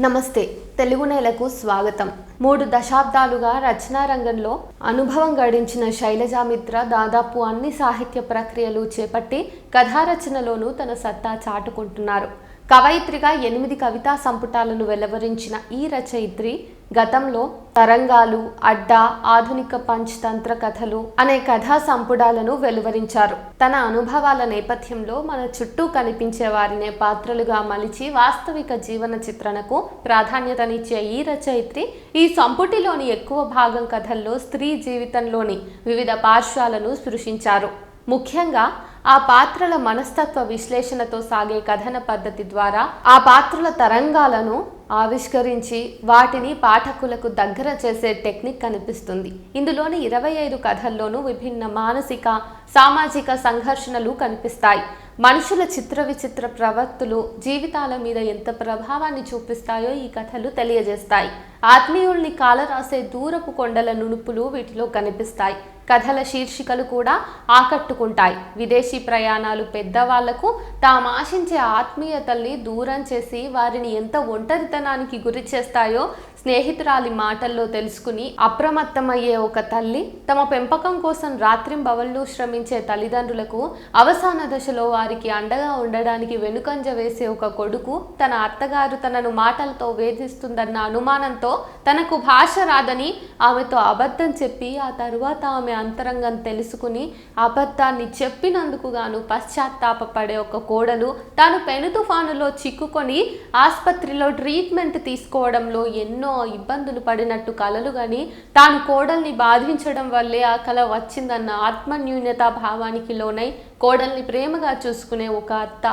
నమస్తే. తెలుగు నేలకు స్వాగతం. మూడు దశాబ్దాలుగా రచనా రంగంలో అనుభవం గడించిన శైలజామిత్ర దాదాపు అన్ని సాహిత్య ప్రక్రియలు చేపట్టి కథారచనలోనూ తన సత్తా చాటుకుంటున్నారు. కవయిత్రిగా ఎనిమిది కవితా సంపుటాలను వెలువరించిన ఈ రచయిత్రి గతంలో తరంగాలు అడ్డ ఆధునిక పంచతంత్ర కథలు అనే కథా సంపుటాలను వెలువరించారు. తన అనుభవాల నేపథ్యంలో మన చుట్టూ కనిపించే వారినే పాత్రలుగా మలిచి వాస్తవిక జీవన చిత్రణకు ప్రాధాన్యతనిచ్చే ఈ రచయిత్రి ఈ సంపుటిలోని ఎక్కువ భాగం కథల్లో స్త్రీ జీవితంలోని వివిధ పార్శ్వాలను సృష్టించారు ముఖ్యంగా ఆ పాత్రల మనస్తత్వ విశ్లేషణతో సాగే కథన పద్ధతి ద్వారా ఆ పాత్రల తరంగాలను ఆవిష్కరించి వాటిని పాఠకులకు దగ్గర చేసే టెక్నిక్ కనిపిస్తుంది. ఇందులోని ఇరవై ఐదు కథల్లోనూ విభిన్న మానసిక సామాజిక సంఘర్షణలు కనిపిస్తాయి. మనుషుల చిత్ర విచిత్ర ప్రవర్తులు జీవితాల మీద ఎంత ప్రభావాన్ని చూపిస్తాయో ఈ కథలు తెలియజేస్తాయి. ఆత్మీయుల్ని కాలరాసే దూరపు కొండల నునుపులు వీటిలో కనిపిస్తాయి. కథల శీర్షికలు కూడా ఆకట్టుకుంటాయి. విదేశీ ప్రయాణాలు పెద్దవాళ్ళకు తాము ఆశించే ఆత్మీయతల్ని దూరం చేసి వారిని ఎంత ఒంటరితనానికి గురి చేస్తాయో స్నేహితురాలి మాటల్లో తెలుసుకుని అప్రమత్తమయ్యే ఒక తల్లి తమ పెంపకం కోసం రాత్రింబవళ్ళు శ్రమించే తల్లిదండ్రులకు అవసాన దశలో వారికి అండగా ఉండడానికి వెనుకంజ వేసే ఒక కొడుకు తన అత్తగారు తనను మాటలతో వేధిస్తుందన్న అనుమానంతో తనకు భాష రాదని ఆమెతో అబద్ధం చెప్పి ఆ తరువాత ఆమె అంతరంగం తెలుసుకుని అబద్ధాన్ని చెప్పినందుకు గాను పశ్చాత్తాపపడే ఒక కోడలు తాను పెను తుఫానులో చిక్కుకొని ఆసుపత్రిలో ట్రీట్మెంట్ తీసుకోవడంలో ఎన్నో ఇబ్బందులు పడినట్టు కలలు గాని తాను కోడల్ని బాధించడం వల్లే ఆ కల వచ్చిందన్న ఆత్మన్యూన్యతా భావానికి లోనై కోడల్ని ప్రేమగా చూసుకునే ఒక అత్త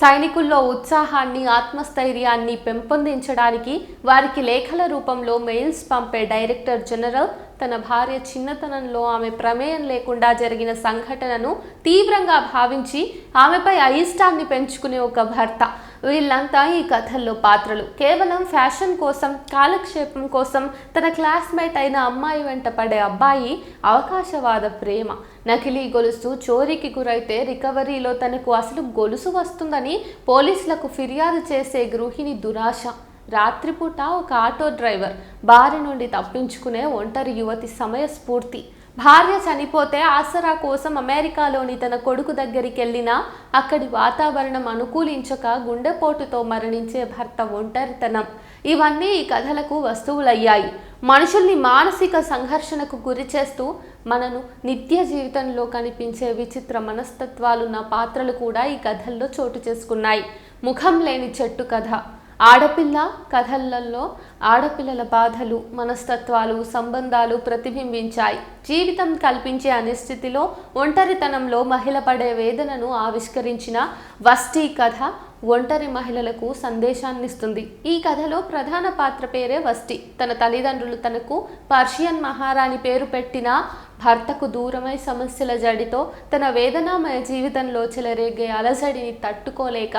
సైనికుల్లో ఉత్సాహాన్ని ఆత్మస్థైర్యాన్ని పెంపొందించడానికి వారికి లేఖల రూపంలో మెయిల్స్ పంపే డైరెక్టర్ జనరల్ తన భార్య చిన్నతనంలో ఆమె ప్రమేయం లేకుండా జరిగిన సంఘటనను తీవ్రంగా భావించి ఆమెపై అయిష్టాన్ని పెంచుకునే ఒక భర్త. వీళ్ళంతా ఈ కథల్లో పాత్రలు. కేవలం ఫ్యాషన్ కోసం కాలక్షేపం కోసం తన క్లాస్మేట్ అయిన అమ్మాయి వెంట పడే అబ్బాయి అవకాశవాద ప్రేమ. నకిలీ గొలుసు చోరీకి గురైతే రికవరీలో తనకు అసలు గొలుసు వస్తుందని పోలీసులకు ఫిర్యాదు చేసే గృహిణి దురాశ. రాత్రిపూట ఒక ఆటో డ్రైవర్ బారి నుండి తప్పించుకునే ఒంటరి యువతి సమయస్ఫూర్తి. భార్య చనిపోతే ఆసరా కోసం అమెరికాలోని తన కొడుకు దగ్గరికి వెళ్ళినా అక్కడి వాతావరణం అనుకూలించక గుండెపోటుతో మరణించే భర్త ఒంటరితనం. ఇవన్నీ ఈ కథలకు వస్తువులయ్యాయి. మనుషుల్ని మానసిక సంఘర్షణకు గురి చేస్తూ మనను నిత్య జీవితంలో కనిపించే విచిత్ర మనస్తత్వాలున్న పాత్రలు కూడా ఈ కథల్లో చోటు చేసుకున్నాయి. ముఖం లేని చెట్టు కథ. ఆడపిల్ల కథలలో ఆడపిల్లల బాధలు మనస్తత్వాలు సంబంధాలు ప్రతిబింబించాయి. జీవితం కల్పించే అనిశ్చితిలో ఒంటరితనంలో మహిళ పడే వేదనను ఆవిష్కరించిన వస్తీ కథ ఒంటరి మహిళలకు సందేశాన్నిస్తుంది. ఈ కథలో ప్రధాన పాత్ర పేరే వస్టి తన తల్లిదండ్రులు తనకు పర్షియన్ మహారాణి పేరు పెట్టిన భర్తకు దూరమై సమస్యల జడితో తన వేదనామయ జీవితంలో చెలరేగే అలజడిని తట్టుకోలేక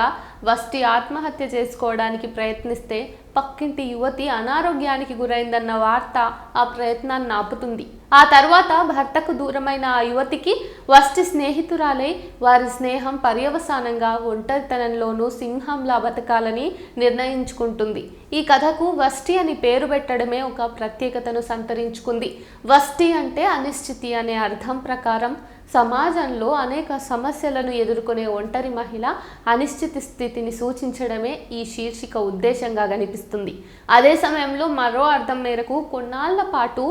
వస్తి ఆత్మహత్య చేసుకోవడానికి ప్రయత్నిస్తే పక్కింటి యువతి అనారోగ్యానికి గురైందన్న వార్త ఆ ప్రయత్నాన్ని ఆపుతుంది. ఆ తర్వాత భర్తకు దూరమైన ఆ యువతికి వస్టి స్నేహితురాలై వారి స్నేహం పర్యవసానంగా ఒంటరితనంలోనూ సింహంలా బతకాలని నిర్ణయించుకుంటుంది. ఈ కథకు వస్టి అని పేరు పెట్టడమే ఒక ప్రత్యేకతను సంతరించుకుంది. వస్టి అంటే అనిశ్చితి అనే అర్థం ప్రకారం సమాజంలో అనేక సమస్యలను ఎదుర్కొనే ఒంటరి మహిళ అనిశ్చిత స్థితిని సూచించడమే ఈ శీర్షిక ఉద్దేశంగా కనిపిస్తుంది. అదే సమయంలో మరో అర్థం మేరకు కొన్నాళ్ళ పాటు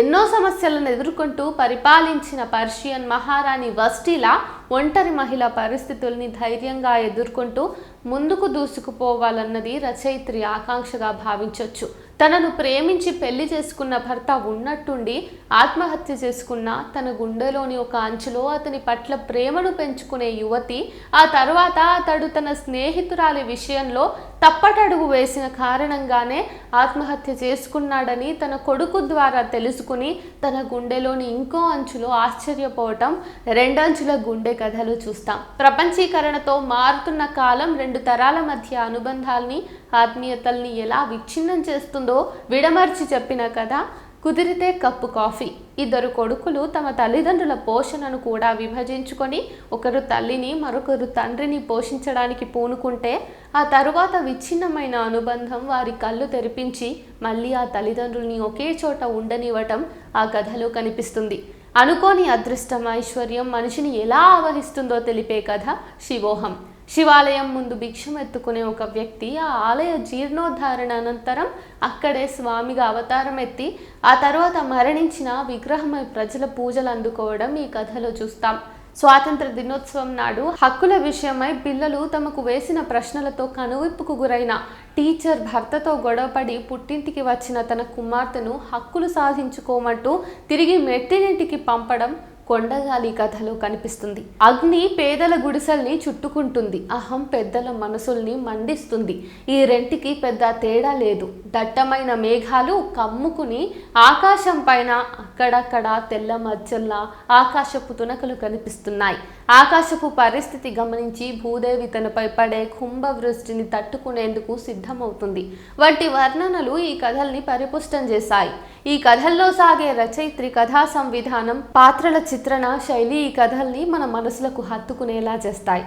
ఎన్నో సమస్యలను ఎదుర్కొంటూ పరిపాలించిన పర్షియన్ మహారాణి వస్టిలా ఒంటరి మహిళ పరిస్థితుల్ని ధైర్యంగా ఎదుర్కొంటూ ముందుకు దూసుకుపోవాలన్నది రచయిత్రి ఆకాంక్షగా భావించవచ్చు తనను ప్రేమించి పెళ్ళి చేసుకున్న భర్త ఉన్నట్టుండి ఆత్మహత్య చేసుకున్న తన గుండెలోని ఒక అంచులో అతని పట్ల ప్రేమను పెంచుకునే యువతి ఆ తర్వాత అతడు తన స్నేహితురాలి విషయంలో తప్పటడుగు వేసిన కారణంగానే ఆత్మహత్య చేసుకున్నాడని తన కొడుకు ద్వారా తెలుసుకుని తన గుండెలోని ఇంకో అంచులో ఆశ్చర్యపోవటం రెండంచుల గుండె కథలు చూస్తాం. ప్రపంచీకరణతో మారుతున్న కాలం రెండు తరాల మధ్య అనుబంధాల్ని ఆత్మీయతల్ని ఎలా విచ్ఛిన్నం చేస్తుంది విడమర్చి చెప్పిన కథ కుదిరితే కప్పు కాఫీ. ఇద్దరు కొడుకులు తమ తల్లిదండ్రుల పోషణను కూడా విభజించుకొని ఒకరు తల్లిని మరొకరు తండ్రిని పోషించడానికి పూనుకుంటే ఆ తరువాత విచ్ఛిన్నమైన అనుబంధం వారి కళ్ళు తెరిపించి మళ్ళీ ఆ తల్లిదండ్రుల్ని ఒకే చోట ఉండనివ్వటం ఆ కథలో కనిపిస్తుంది. అనుకోని అదృష్టం ఐశ్వర్యం మనిషిని ఎలా ఆవహిస్తుందో తెలిపే కథ శివోహం. శివాలయం ముందు భిక్షం ఎత్తుకునే ఒక వ్యక్తి ఆ ఆలయ జీర్ణోద్ధారణ అనంతరం అక్కడే స్వామిగా అవతారం ఎత్తి ఆ తర్వాత మరణించిన విగ్రహమై ప్రజల పూజలు అందుకోవడం ఈ కథలో చూస్తాం. స్వాతంత్ర దినోత్సవం నాడు హక్కుల విషయమై పిల్లలు తమకు వేసిన ప్రశ్నలతో కనువిప్పుకు గురైన టీచర్ భర్తతో గొడవపడి పుట్టింటికి వచ్చిన తన కుమార్తెను హక్కులు సాధించుకోమంటూ తిరిగి మెట్టినింటికి పంపడం కొండగాలి కథలో కనిపిస్తుంది. అగ్ని పేదల గుడిసెల్ని చుట్టుకుంటుంది. అహం పెద్దల మనసుల్ని మండిస్తుంది. ఈ రెంటికి పెద్ద తేడా లేదు. దట్టమైన మేఘాలు కమ్ముకుని ఆకాశం పైన అక్కడక్కడ తెల్ల మచ్చల్లా ఆకాశపు తునకలు కనిపిస్తున్నాయి. ఆకాశపు పరిస్థితి గమనించి భూదేవి తనపై పడే కుంభవృష్టిని తట్టుకునేందుకు సిద్ధమవుతుంది. వంటి వర్ణనలు ఈ కథల్ని పరిపుష్టం చేశాయి. ఈ కథల్లో సాగే రచయిత్రి కథా సంవిధానం పాత్రల చిత్రణ శైలి ఈ కథల్ని మన మనసులకు హత్తుకునేలా చేస్తాయి.